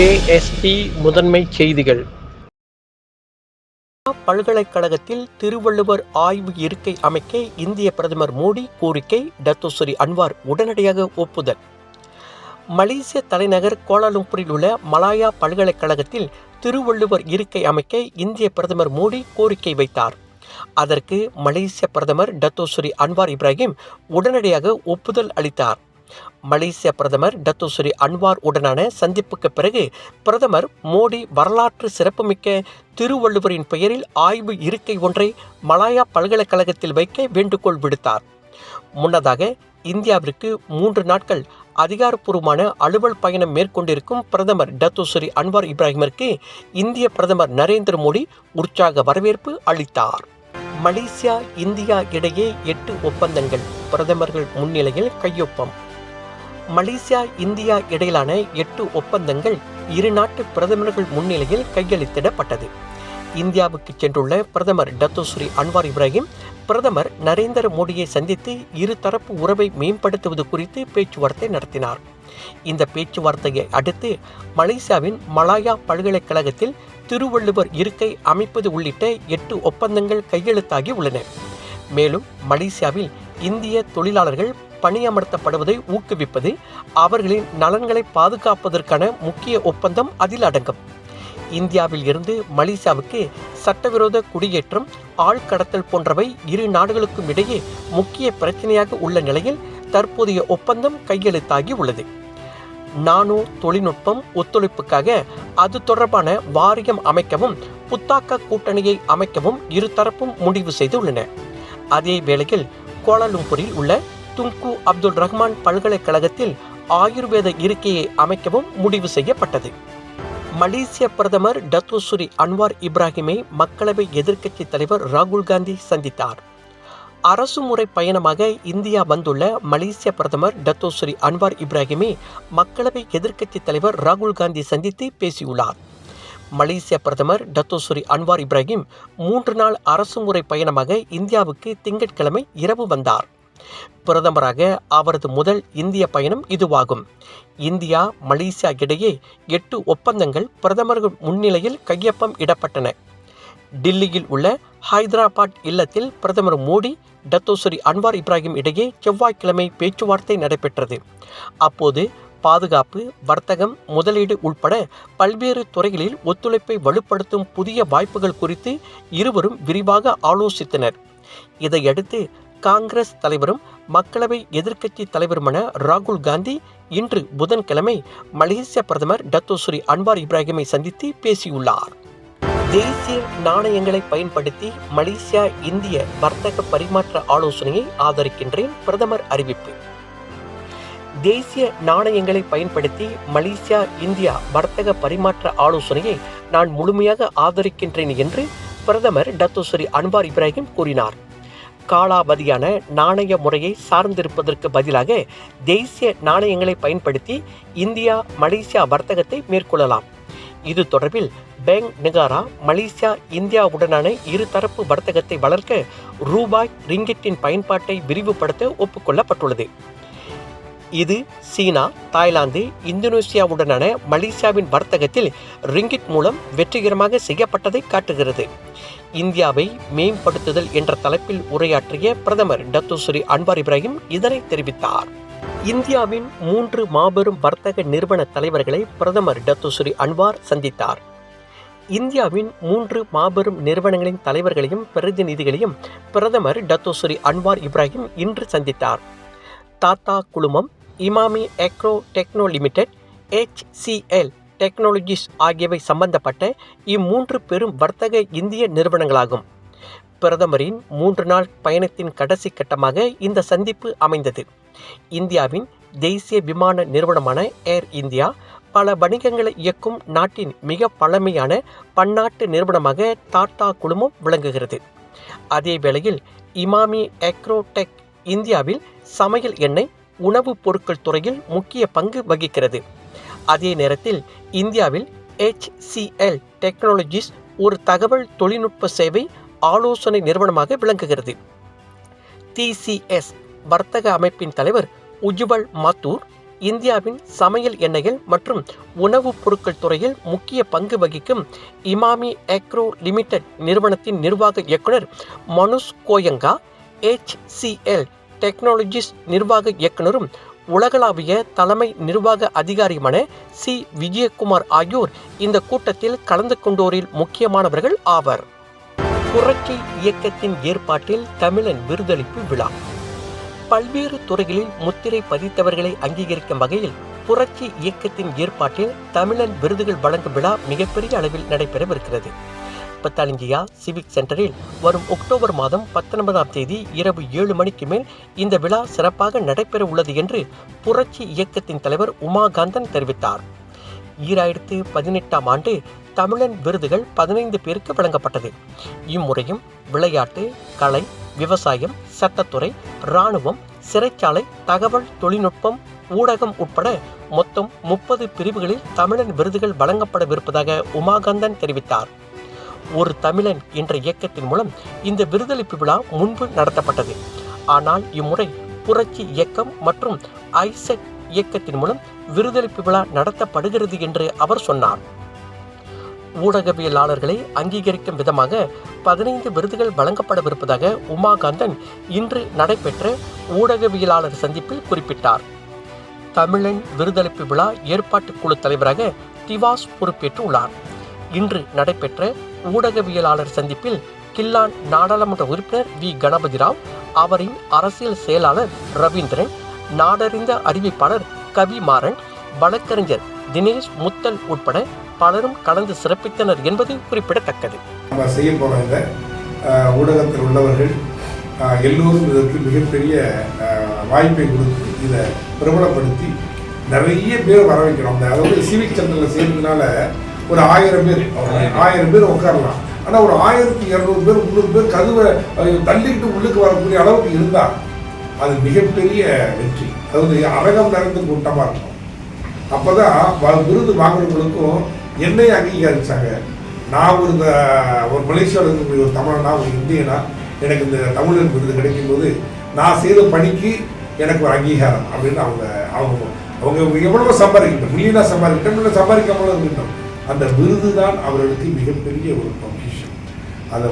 KST முதன்மை செய்திகள். பல்கலைக்கழகத்தில் திருவள்ளுவர் ஆய்வு இருக்கை அமைக்க இந்திய பிரதமர் மோடி கோரிக்கை டத்தோஸ்ரீ அன்வார் உடனடியாக ஒப்புதல். மலேசிய தலைநகர் கோலாலம்பூரில் உள்ள மலாயா பல்கலைக்கழகத்தில் திருவள்ளுவர் இருக்கை அமைக்க இந்திய பிரதமர் மோடி கோரிக்கை வைத்தார். அதற்கு மலேசிய பிரதமர் டத்தோஸ்ரீ அன்வார் இப்ராஹிம் உடனடியாக ஒப்புதல் அளித்தார். மலேசிய பிரதமர் டத்தோஸ்ரீ அன்வார் உடனான சந்திப்புக்கு பிறகு பிரதமர் மோடி வரலாற்று சிறப்புமிக்க திருவள்ளுவரின் பெயரில் ஆய்வு இருக்கை ஒன்றை மலாயா பல்கலைக்கழகத்தில் வைக்க வேண்டுகோள் விடுத்தார். முன்னதாக இந்தியாவிற்கு மூன்று நாட்கள் அதிகாரப்பூர்வமான அலுவல் பயணம் மேற்கொண்டிருக்கும் பிரதமர் டத்தோஸ்ரீ அன்வார் இப்ராஹிமிற்கு இந்திய பிரதமர் நரேந்திர மோடி உற்சாக வரவேற்பு அளித்தார். மலேசியா இந்தியா இடையே எட்டு ஒப்பந்தங்கள் பிரதமர்கள் முன்னிலையில் கையொப்பம். மலேசியா இந்தியா இடையிலான எட்டு ஒப்பந்தங்கள் இரு நாட்டு பிரதமர்கள் முன்னிலையில் கையெழுத்திடப்பட்டது இந்தியாவுக்கு சென்றுள்ள பிரதமர் டத்தோஸ்ரீ அன்வார் இப்ராஹிம் பிரதமர் நரேந்திர மோடியை சந்தித்து இருதரப்பு உறவை மேம்படுத்துவது குறித்து பேச்சுவார்த்தை நடத்தினார். இந்த பேச்சுவார்த்தையை அடுத்து மலேசியாவின் மலாயா பல்கலைக்கழகத்தில் திருவள்ளுவர் இருக்கை அமைப்பது உள்ளிட்ட எட்டு ஒப்பந்தங்கள் கையெழுத்தாகி உள்ளன. மேலும் மலேசியாவில் இந்திய தொழிலாளர்கள் பணியமர்த்தப்படுவதை ஊக்குவிப்பது அவர்களின் நலன்களை பாதுகாப்பதற்கான முக்கிய ஒப்பந்தம் அதில் அடங்கும். இந்தியாவில் இருந்து மலேசியாவுக்கு சட்டவிரோத குடியேற்றம் ஆழ்கடத்தல் போன்றவை இரு நாடுகளுக்கும் இடையே முக்கிய பிரச்சனையாக உள்ள நிலையில் தற்போதைய ஒப்பந்தம் கையெழுத்தாகி உள்ளது. நானோ தொழில்நுட்பம் ஒத்துழைப்புக்காக அது தொடர்பான வாரியம் அமைக்கவும் புத்தாக்க கூட்டணியை அமைக்கவும் இருதரப்பும் முடிவு செய்துள்ளன. அதே வேளையில் கோலாலும்பூரில் உள்ள துங்கு அப்துல் ரஹ்மான் பல்கலைக்கழகத்தில் ஆயுர்வேத இருக்கையை அமைக்கவும் முடிவு செய்யப்பட்டது. மலேசிய பிரதமர் டத்தோசுரி அன்வார் இப்ராஹிமை மக்களவை எதிர்க்கட்சி தலைவர் ராகுல் காந்தி சந்தித்தார். அரசு முறை பயணமாக இந்தியா வந்துள்ள மலேசிய பிரதமர் டத்தோஸ்ரீ அன்வார் இப்ராஹிமை மக்களவை எதிர்க்கட்சி தலைவர் ராகுல் காந்தி சந்தித்து பேசியுள்ளார். மலேசிய பிரதமர் டத்தோஸ்ரீ அன்வார் இப்ராஹிம் மூன்று நாள் அரசு முறை பயணமாக இந்தியாவுக்கு திங்கட்கிழமை இரவு வந்தார். பிரதமராக அவரது முதல் இந்திய பயணம் இதுவாகும். இந்தியா மலேசியா இடையே எட்டு ஒப்பந்தங்கள் பிரதமர்கள் முன்னிலையில் கையொப்பம் இடப்பட்டன. டில்லியில் உள்ள ஹைதராபாத் இல்லத்தில் பிரதமர் மோடி டத்தோசரி அன்வார் இப்ராஹிம் இடையே செவ்வாய்க்கிழமை பேச்சுவார்த்தை நடைபெற்றது. அப்போது பாதுகாப்பு வர்த்தகம் முதலீடு உட்பட பல்வேறு துறைகளில் ஒத்துழைப்பை வலுப்படுத்தும் புதிய வாய்ப்புகள் குறித்து இருவரும் விரிவாக ஆலோசித்தனர். இதையடுத்து காங்கிரஸ் தலைவரும் மக்களவை எதிர்க்கட்சி தலைவருமான ராகுல் காந்தி இன்று புதன்கிழமை மலேசிய பிரதமர் டத்தோஸ்ரீ அன்வார் இப்ராஹிமை சந்தித்து பேசியுள்ளார். தேசிய நாணயங்களை பயன்படுத்தி மலேசியா இந்திய வர்த்தக பரிமாற்ற ஆலோசனையை ஆதரிக்கின்றேன் பிரதமர் அறிவிப்பு. தேசிய நாணயங்களை பயன்படுத்தி மலேசியா இந்தியா வர்த்தக பரிமாற்ற ஆலோசனையை நான் முழுமையாக ஆதரிக்கின்றேன் என்று பிரதமர் டத்தோஸ்ரீ அன்வார் இப்ராஹிம் கூறினார். காலாவதியான நாணய முறையை சார்ந்திருப்பதற்கு பதிலாக தேசிய நாணயங்களை பயன்படுத்தி இந்தியா மலேசியா வர்த்தகத்தை மேற்கொள்ளலாம். இது தொடர்பில் பேங்க் நிகாரா மலேசியா இந்தியாவுடனான இருதரப்பு வர்த்தகத்தை வளர்க்க ரூபாய் ரிங்கிட்டின் பயன்பாட்டை விரிவுபடுத்த ஒப்புக்கொள்ளப்பட்டுள்ளது. இது சீனா தாய்லாந்து இந்தோனேசியாவுடனான மலேசியாவின் வர்த்தகத்தில் ரிங்கிட் மூலம் வெற்றிகரமாக செய்யப்பட்டதை காட்டுகிறது. இந்தியாவை மேம்படுத்துதல் என்ற தலைப்பில் உரையாற்றிய பிரதமர் டத்துஸ்ரீ அன்வார் இப்ராஹிம் இதனை தெரிவித்தார். இந்தியாவின் மூன்று மாபெரும் வர்த்தக நிறுவன தலைவர்களை பிரதமர் டத்துஸ்ரீ அன்வார் சந்தித்தார். இந்தியாவின் மூன்று மாபெரும் நிறுவனங்களின் தலைவர்களையும் பிரதிநிதிகளையும் பிரதமர் டத்தோசுரி அன்வார் இப்ராஹிம் இன்று சந்தித்தார். தாத்தா குழுமம் Emami agro techno limited HCL technologies ஆகியவை சம்பந்தப்பட்ட இம்மூன்று பெரும் வர்த்தக இந்திய நிறுவனங்களாகும். பிரதமரின் மூன்று நாள் பயணத்தின் கடைசி கட்டமாக இந்த சந்திப்பு அமைந்தது. இந்தியாவின் தேசிய விமான நிறுவனமான ஏர் இந்தியா பல வணிகங்களை இயக்கும் நாட்டின் மிக பழமையான பன்னாட்டு நிறுவனமாக டாடா குழுமம் விளங்குகிறது. அதே வேளையில் இமாமி எக்ரோடெக் இந்தியாவில் சமையல் எண்ணெய் உணவுப் பொருட்கள் துறையில் முக்கிய பங்கு வகிக்கிறது. அதே நேரத்தில் இந்தியாவில் ஹெச்சிஎல் டெக்னாலஜிஸ் ஒரு தகவல் தொழில்நுட்ப சேவை ஆலோசனை நிறுவனமாக விளங்குகிறது. டிசிஎஸ் வர்த்தக அமைப்பின் தலைவர் உஜ்வல் மாத்தூர் இந்தியாவின் சமையல் எண்ணெய்கள் மற்றும் உணவுப் பொருட்கள் துறையில் முக்கிய பங்கு வகிக்கும் இமாமி ஏக்ரோ லிமிடெட் நிறுவனத்தின் நிர்வாக இயக்குனர் மனுஷ் கோயங்கா ஹெச்சிஎல் டெக்னாலஜிஸ் நிர்வாக இயக்குனரும் உலகளாவிய தலைமை நிர்வாக அதிகாரியுமான சி. விஜயகுமார் ஆகியோர் இந்த கூட்டத்தில் கலந்து கொண்டோரில் முக்கியமானவர்கள் ஆவர். புரட்சி இயக்கத்தின் ஏற்பாட்டில் தமிழன் விருதளிப்பு விழா. பல்வேறு துறைகளில் முத்திரை பதித்தவர்களை அங்கீகரிக்கும் வகையில் புரட்சி இயக்கத்தின் ஏற்பாட்டில் தமிழன் விருதுகள் வழங்கும் விழா மிகப்பெரிய அளவில் நடைபெறவிருக்கிறது. பத்தாலிஞ்சியா சிவிக் சென்டரில் வரும் அக்டோபர் மாதம் பத்தொன்பதாம் தேதி இரவு ஏழு மணிக்கு மேல் இந்த விழா சிறப்பாக நடைபெற உள்ளது என்று புரட்சி இயக்கத்தின் தலைவர் உமாகாந்தன் தெரிவித்தார். ஈராயிரத்து பதினெட்டாம் ஆண்டு தமிழன் விருதுகள் பதினைந்து பேருக்கு வழங்கப்பட்டது. இம்முறையும் விளையாட்டு கலை விவசாயம் சட்டத்துறை இராணுவம் சிறைச்சாலை தகவல் தொழில்நுட்பம் ஊடகம் உட்பட மொத்தம் முப்பது பிரிவுகளில் தமிழன் விருதுகள் வழங்கப்படவிருப்பதாக உமாகாந்தன் தெரிவித்தார். ஒரு தமிழன் என்ற இயக்கத்தின் மூலம் இந்த விருதளிப்பு விழா முன்பு நடத்தப்பட்டது. ஆனால் இம்முறை புரட்சி இயக்கம் மற்றும் ஐசெட் இயக்கத்தின் மூலம் விருதளிப்பு விழா நடத்தப்படுகிறது என்று அவர் சொன்னார். ஊடகவியலாளர்களை அங்கீகரிக்கும் விதமாக பதினைந்து விருதுகள் வழங்கப்படவிருப்பதாக உமாகாந்தன் இன்று நடைபெற்ற ஊடகவியலாளர் சந்திப்பில் குறிப்பிட்டார். தமிழன் விருதளிப்பு விழா ஏற்பாட்டுக் குழு தலைவராக திவாஸ் பொறுப்பேற்று உள்ளார் இன்று நடைபெற்ற ஊடகவியலாளர் சந்திப்பில் கில்லான் நாடாளுமன்ற உறுப்பினர் வி. கணபதி ராவ் அவரின் அரசியல் செயலாளர் ரவீந்திரன் நாடறிந்த அறிவிப்பாளர் கவி மாறன் வழக்கறிஞர் தினேஷ் முத்தல் உட்பட பலரும் கலந்து சிறப்பித்தனர் என்பது குறிப்பிடத்தக்கது. நம்ம செய்ய போகிற இந்த ஊடகத்தில் உள்ளவர்கள் எல்லோரும் இதற்கு மிகப்பெரிய வாய்ப்பை கொடுத்து இதை பிரபலப்படுத்தி நிறைய பேர் வர வைக்கணும் அந்த அதாவது சிவிக் சென்டரில் சேர்ந்ததுனால ஒரு ஆயிரம் பேர். ஆயிரம் பேர் உட்காரலாம். ஆனால் ஒரு ஆயிரத்தி இரநூறு பேர் முந்நூறு பேர் கதவை தள்ளிக்கிட்டு உள்ளுக்கு வரக்கூடிய அளவுக்கு இருந்தால் அது மிகப்பெரிய வெற்றி. அதாவது அரகம் நிறைந்த கூட்டமாக இருக்கும். அப்போ தான் விருது வாங்குறவங்களுக்கும் என்னையும் அங்கீகரித்தாங்க நான் ஒரு ஒரு மலேசியாவில் இருக்கக்கூடிய ஒரு தமிழனா ஒரு இந்தியனா எனக்கு இந்த தமிழர் விருது கிடைக்கும்போது நான் செய்த பணிக்கு எனக்கு ஒரு அங்கீகாரம் அப்படின்னு அவங்க அவங்க அவங்க எவ்வளவோ சம்பாதிக்கட்டும் மில்லியனாக சம்பாதிக்கட்டும் இல்லை சம்பாதிக்காமலும் இருக்கட்டும் அந்த விருது தான் அவர்களுக்கு மிகப்பெரிய ஒரு பொக்கிஷம் அதை